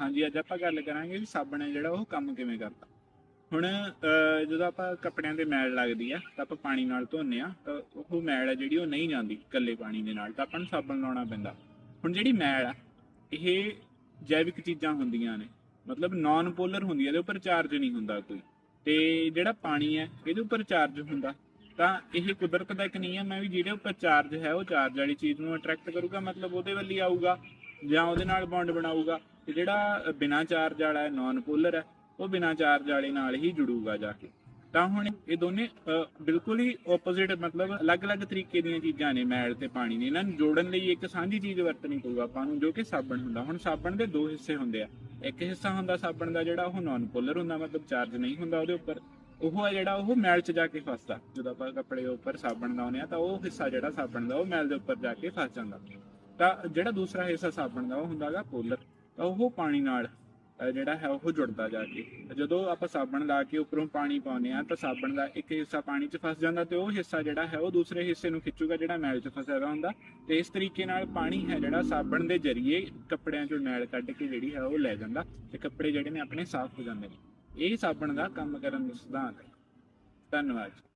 ਹਾਂਜੀ, ਅੱਜ ਆਪਾਂ ਗੱਲ ਕਰਾਂਗੇ ਵੀ ਸਾਬਣ ਹੈ ਜਿਹੜਾ, ਉਹ ਕੰਮ ਕਿਵੇਂ ਕਰਦਾ ਹੁਣ ਜਦੋਂ ਆਪਾਂ ਕੱਪੜਿਆਂ ਤੇ ਮੈਲ ਲੱਗਦੀ ਆ, ਤਾਂ ਆਪਾਂ ਪਾਣੀ ਨਾਲ ਧੋਨੇ ਆ, ਤਾਂ ਉਹ ਮੈਲ ਹੈ ਜਿਹੜੀ, ਉਹ ਨਹੀਂ ਜਾਂਦੀ ਇਕੱਲੇ ਪਾਣੀ ਦੇ ਨਾਲ, ਤਾਂ ਆਪਾਂ ਨੂੰ ਸਾਬਣ ਲਾਉਣਾ ਪੈਂਦਾ। ਹੁਣ ਜਿਹੜੀ ਮੈਲ ਆ, ਇਹ ਜੈਵਿਕ ਚੀਜ਼ਾਂ ਹੁੰਦੀਆਂ ਨੇ। ਮਤਲਬ ਨਾਨ ਪੋਲਰ ਹੁੰਦੀ ਹੈ ਇਹਦੇ ਉੱਪਰ ਚਾਰਜ ਨਹੀਂ ਹੁੰਦਾ ਕੋਈ। ਤੇ ਜਿਹੜਾ ਪਾਣੀ ਹੈ ਇਹਦੇ ਉੱਪਰ ਚਾਰਜ ਹੁੰਦਾ। ਤਾਂ ਇਹ ਕੁਦਰਤ ਦਾ ਇੱਕ ਨਿਯਮ ਹੈ ਵੀ, ਜਿਹੜੇ ਉੱਪਰ ਚਾਰਜ ਹੈ, ਉਹ ਚਾਰਜ ਵਾਲੀ ਚੀਜ਼ ਨੂੰ ਅਟਰੈਕਟ ਕਰੂਗਾ, ਮਤਲਬ ਉਹਦੇ ਵੱਲ ਹੀ ਆਊਗਾ। ਜਾਂ ਉਹਦੇ ਨਾਲ ਬੌਂਡ ਬਣਾਊਗਾ ਤੇ ਜਿਹੜਾ ਬਿਨਾ ਚਾਰਜ ਵਾਲਾ ਹੈ ਨਾਨ ਪੋਲਰ ਹੈ, ਉਹ ਬਿਨਾ ਚਾਰਜ ਵਾਲੇ ਨਾਲ ਹੀ ਜੁੜੂਗਾ ਜਾ ਕੇ। ਤਾਂ ਹੁਣ ਇਹ ਦੋਨੇ ਬਿਲਕੁਲ ਹੀ ਆਪੋਜ਼ਿਟ ਮਤਲਬ ਅਲੱਗ-ਅਲੱਗ ਤਰੀਕੇ ਦੀਆਂ ਚੀਜ਼ਾਂ ਨੇ ਮੈਲ ਤੇ ਪਾਣੀ ਨੇ। ਇਹਨਾਂ ਨੂੰ ਜੋੜਨ ਲਈ ਇੱਕ ਸਾਂਝੀ ਚੀਜ਼ ਵਰਤਣੀ ਪਊਗਾ ਆਪਾਂ ਨੂੰ, ਜੋ ਕਿ ਸਾਬਣ ਹੁੰਦਾ। ਹੁਣ ਸਾਬਣ ਦੇ ਦੋ ਹਿੱਸੇ ਹੁੰਦੇ ਆ। ਇੱਕ ਹਿੱਸਾ ਹੁੰਦਾ ਸਾਬਣ ਦਾ ਜਿਹੜਾ ਉਹ ਨਾਨ ਪੋਲਰ ਹੁੰਦਾ, ਮਤਲਬ ਚਾਰਜ ਨਹੀਂ ਹੁੰਦਾ ਉਹਦੇ ਉੱਪਰ। ਉਹ ਹੈ ਜਿਹੜਾ ਉਹ ਮੈਲ 'ਚ ਜਾ ਕੇ ਫਸਦਾ। ਜਦੋਂ ਆਪਾਂ ਕੱਪੜੇ ਉੱਪਰ ਸਾਬਣ ਲਾਉਂਦੇ ਆ ਤਾਂ ਉਹ ਹਿੱਸਾ ਜਿਹੜਾ ਸਾਬਣ ਦਾ, ਉਹ ਮੈਲ ਦੇ ਉੱਪਰ ਜਾ ਕੇ ਫਸ ਜਾਂਦਾ। ਤਾਂ ਜਿਹੜਾ ਦੂਸਰਾ ਹਿੱਸਾ ਸਾਬਣ ਦਾ, ਉਹ ਹੁੰਦਾਗਾ ਪੋਲਰ। ਤਾਂ ਉਹ ਪਾਣੀ ਨਾਲ ਜਿਹੜਾ ਹੈ, ਉਹ ਜੁੜਦਾ ਜਾ ਕੇ। ਜਦੋਂ ਆਪਾਂ ਸਾਬਣ ਲਾ ਕੇ ਉੱਪਰੋਂ ਪਾਣੀ ਪਾਉਂਦੇ ਆ ਤਾਂ ਸਾਬਣ ਦਾ ਇੱਕ ਹਿੱਸਾ ਪਾਣੀ 'ਚ ਫਸ ਜਾਂਦਾ ਤੇ ਉਹ ਹਿੱਸਾ ਜਿਹੜਾ ਹੈ, ਉਹ ਦੂਸਰੇ ਹਿੱਸੇ ਨੂੰ ਖਿੱਚੂਗਾ, ਜਿਹੜਾ ਮੈਲ 'ਚ ਫਸਿਆ ਹੋਇਆ ਹੁੰਦਾ। ਤੇ ਇਸ ਤਰੀਕੇ ਨਾਲ ਪਾਣੀ ਹੈ ਜਿਹੜਾ ਸਾਬਣ ਦੇ ਜ਼ਰੀਏ ਕੱਪੜਿਆਂ 'ਚੋਂ ਮੈਲ ਕੱਢ ਕੇ ਜਿਹੜੀ ਹੈ, ਉਹ ਲੈ ਜਾਂਦਾ ਤੇ ਕੱਪੜੇ ਜਿਹੜੇ ਨੇ, ਆਪਣੇ ਸਾਫ਼ ਹੋ ਜਾਂਦੇ ਨੇ। ਇਹ ਸਾਬਣ ਦਾ ਕੰਮ ਕਰਨ ਦਾ ਸਿਧਾਂਤ ਹੈ। ਧੰਨਵਾਦ।